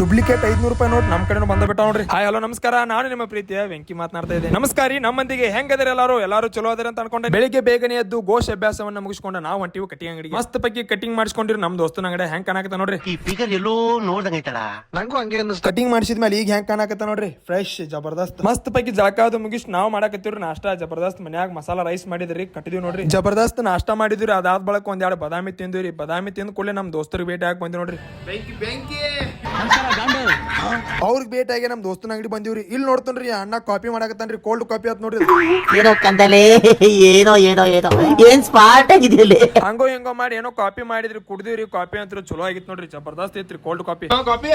Duplicate ಐದ್ನೂರು ರೂಪಾಯಿ note ನಮ್ಮ ಕಡೆ ಬಂದ ಬಿಟ್ಟ ನೋಡ್ರಿ. ಹಾಯ್ ಹಲೋ ನಮಸ್ಕಾರ. ನಾನು ನಿಮ್ಮ ಪ್ರೀತಿಯ ವೆಂಕಿ ಮಾತನಾಡ್ತಾ ಇದ್ದೇನೆ. ನಮಸ್ಕಾರ ನಮ್ಮಂದಿಗೆ ಹೆಂಗದಿರ ಎಲ್ಲಾರು? ಎಲ್ಲಾರು ಚಲೋ ಅದರ ಅಂತ ಅನ್ಕೊಂಡೆ. ಬೆಳಿಗ್ಗೆ ಬೇಗನೆ ಎದ್ದು ಗೋಶ್ ಅಭ್ಯಾಸವನ್ನ ಮುಗಿಸ್ಕೊಂಡು. ನಾವು ಹೊಂಟಿವಿ ಕಟಿಂಗ್ ಅಂಗಡಿ ಮಸ್ತ್ ಪೈಕಿ ಕಟಿಂಗ್ ಮಾಡಿಸ್ಕೊಂಡಿರಿ ನಮ್ ದೋಸ್ತನ ಅಂಗಡಿ. ಹೆಂಗ್ ಕಾಣಕತ್ತ ನೋಡ್ರಿ? ಈ ಫಿಗರ್ ಎಲ್ಲೋ ನೋಡ್ದಂಗೈತಲ್ಲ ನಂಗೂ ಹಂಗೆ ಕಟಿಂಗ್ ಮಾಡಿಸಿದ್ಮೇಲೆ ಈಗ ಹೆಂಗ್ ಕಾಣಕತ್ತ ನೋಡ್ರಿ? ಫ್ರೆಶ್ ಜಬರ್ದಸ್ತ್. ಮಸ್ತ್ ಪೈಕಿ ಜಾಕಾದ ಅದು ಮುಗಿಸ್ ನಾವು ಮಾಡಕತ್ತೀವ್ರಿ ನಾಷ್ಟಾ. ಜಬರ್ದಸ್ತ್ ಮನ್ಯಾಗ ಮಸಾಲಾ ರೈಸ್ ಮಾಡಿದ್ರಿ ಕಟ್ಟಿದೀವಿ ನೋಡ್ರಿ. ಜಬರ್ದಸ್ತ್ ನಾಷ್ಟಾ ಮಾಡಿದ್ರಿ ಅದಾದ ಬಳಕ ಒಂದ್ ಎರಡು ಬದಾಮಿ ತಿಂದಿವ್ರಿ. ಬದಾಮಿ ತಿಂದ ಕೂಡಲೇ ನಮ್ ದೋಸ್ತರಿಗೆ ಭೇಟಿ ಹಾಕಿ ಬಂದಿ ನೋಡ್ರಿ. ಅವ್ರಿಗೆ ಭೇಟಿಯಾಗಿ ಆಗಿ ನಮ್ ದೋಸ್ತನ ಅಂಗಡಿ ಬಂದಿವ್ರಿ. ಇಲ್ಲಿ ನೋಡ್ತನ್ರಿ ಅಣ್ಣ ಕಾಪಿ ಮಾಡಕತ್ತಾನ್ರಿ ಕೋಲ್ಡ್ ಕಾಪಿ ಆತ್ ನೋಡ್ರಿ. ಏನೋ ಕಂದಲೇ ಏನೋ ಏನೋ ಏನೋ. ಏನ್ ಸ್ಪಾಟ್ ಆಗಿದೆಯಲ್ಲಿ ಹಂಗೋ ಹೆಂಗೋ ಮಾಡಿ ಏನೋ ಕಾಪಿ ಮಾಡಿದ್ರಿ ಕುಡ್ದಿವ್ರಿ ಕಾಪಿ ಅಂತ ಚಲೋ ಆಗಿತ್ತು ನೋಡ್ರಿ ಜಬರ್ದಸ್ತ್ ಐತ್ರಿ ಕೋಲ್ಡ್ ಕಾಪಿ ಕಾಪಿ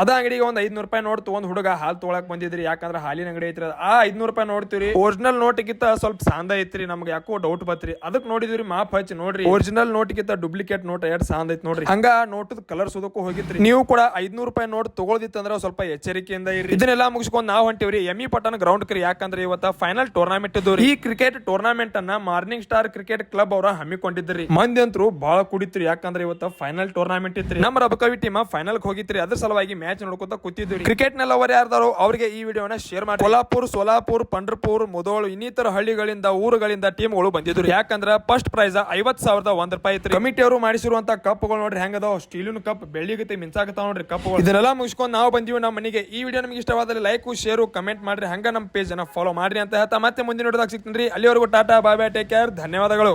ಅದ ಅಂಗಡಿಗೆ ಒಂದ್ ಐದ್ನೂರು ರೂಪಾಯಿ ನೋಟ್ ತಗೊಂಡ್ ಹುಡುಗ ಹಾಲ್ ತೊಗೊಳಕ್ ಬಂದಿದ್ರಿ. ಯಾಕಂದ್ರೆ ಹಾಲಿನ ಅಂಗಡಿ ಐತ್ರಿ. ಆ ಐದ್ನೂರು ರೂಪಾಯಿ ನೋಡ್ತೀರಿ ಒರಿಜಿನಲ್ ನೋಟ್ಗಿಂತ ಸ್ವಲ್ಪ ಸಾಂದ ಐತ್ರಿ. ನಮ್ಗೆ ಯಾಕೋ ಡೌಟ್ ಬತ್ರಿ. ಅದಕ್ ನೋಡಿದ್ರಿ ಮಾಪ್ ಹಚ್ಚಿ ನೋಡ್ರಿ. ಒರಿಜಿನಲ್ ನೋಟ್ಗಿಂತ ಡುಪ್ಲಿಕೇಟ್ ನೋಟ್ ಎರಡ್ ಸಾಂದ್ ಐತ್ ನೋಡ್ರಿ. ಹಂಗ ನೋಟದ ಕಲರ್ ಸುದಕ್ಕೂ ಹೋಗಿತ್ರಿ. ನೀವು ಕೂಡ ಐದ್ನೂರು ರೂಪಾಯಿ ನೋಟ್ ತಗೊಳ್ದಿತ್ತಂದ್ರ ಸ್ವಲ್ಪ ಎಚ್ಚರಿಕೆಯಿಂದ ಇರ್ರಿ. ಇದನ್ನೆಲ್ಲ ಮುಗಿಸ್ಕೊಂಡ್ ನಾವ್ ಹೊಂಟಿವ್ರಿ. ಎಮಿ ಪಟ್ಟಣ ಗ್ರೌಂಡ್ ಕರಿ ಯಾಕಂದ್ರೆ ಇವತ್ತ ಫೈನಲ್ ಟೂರ್ನಮೆಂಟ್ ಇದ್ದು ಈ ಕ್ರಿಕೆಟ್ ಟೂರ್ನಮೆಂಟ್ ಅನ್ನ ಮಾರ್ನಿಂಗ್ ಸ್ಟಾರ್ ಕ್ರಿಕೆಟ್ ಕ್ಲಬ್ ಅವರ ಹಮ್ಮಿಕೊಂಡಿದ್ರಿ. ಮಂದಿ ಅಂತೂ ಬಹಳ ಕುಡಿತ್ರಿ. ಯಾಕಂದ್ರೆ ಇವತ್ತ ಫೈನಲ್ ಟೂರ್ನಮೆಂಟ್ ಇತ್ರಿ. ನಮ್ಮ ರಬಕವಿ ಟೀಮ್ ಫೈನಲ್ ಹೋಗಿತ್ರಿ. ಅದ್ರ ಸಲುವಾಗಿ ಮ್ಯಾಚ್ ನೋಡ್ಕೊತ ಕೂತಿದ್ವಿ ಕ್ರಿಕೆಟ್ನಲ್ಲಿ ಅವರು ಯಾರ್ದಾರು ಅವರಿಗೆ ಈ ವಿಡಿಯೋನ ಶೇರ್ ಮಾಡಿ. ಕೊಲ್ಲಾಪುರ್ ಸೋಲಾಪುರ್ ಪಂಡ್ರಪುರ್ ಮುದೋಳು ಇನ್ನಿತರ ಹಳ್ಳಿಗಳಿಂದ ಊರುಗಳಿಂದ ಟೀಮ್ಗಳು ಬಂದಿದ್ರು. ಯಾಕಂದ್ರ ಫಸ್ಟ್ ಪ್ರೈಸ್ ಐವತ್ ಸಾವಿರದ ಒಂದ್ ರೂಪಾಯಿ ಐತ್ರಿ. ಕಮಿಟಿ ಅವರು ಮಾಡಿಸಿರುವಂತ ಕಪ್ಗಳು ನೋಡ್ರಿ ಹೆಂಗದಾವ? ಸ್ಟೀಲಿನ ಕಪ್ ಬೆಳ್ಳಿಗತಿ ಮಿಂಚಾಗತ್ತ ನೋಡ್ರಿ ಕಪ್ಗಳು ಇದನ್ನೆಲ್ಲ ಮುಗಿಸ್ಕೊಂಡು ನಾವು ಬಂದಿವಿ ನಮ್ಮ ಮನೆಗೆ. ಈ ವಿಡಿಯೋ ನಿಮಗೆ ಇಷ್ಟವಾದಲ್ಲಿ ಲೈಕ್ ಶೇರು ಕಮೆಂಟ್ ಮಾಡ್ರಿ. ಹಂಗ ನಮ್ಮ ಪೇಜ್ ಅನ್ನ ಫಾಲೋ ಮಾಡ್ರಿ ಅಂತ ಹೇಳ್ತಾ ಮತ್ತೆ ಮುಂದಿನ ನೋಡಿದಾಗ ಸಿಗ್ತೀನಿ ಅಲ್ಲಿವರೆಗೂ tata bye bye take care ಧನ್ಯವಾದಗಳು.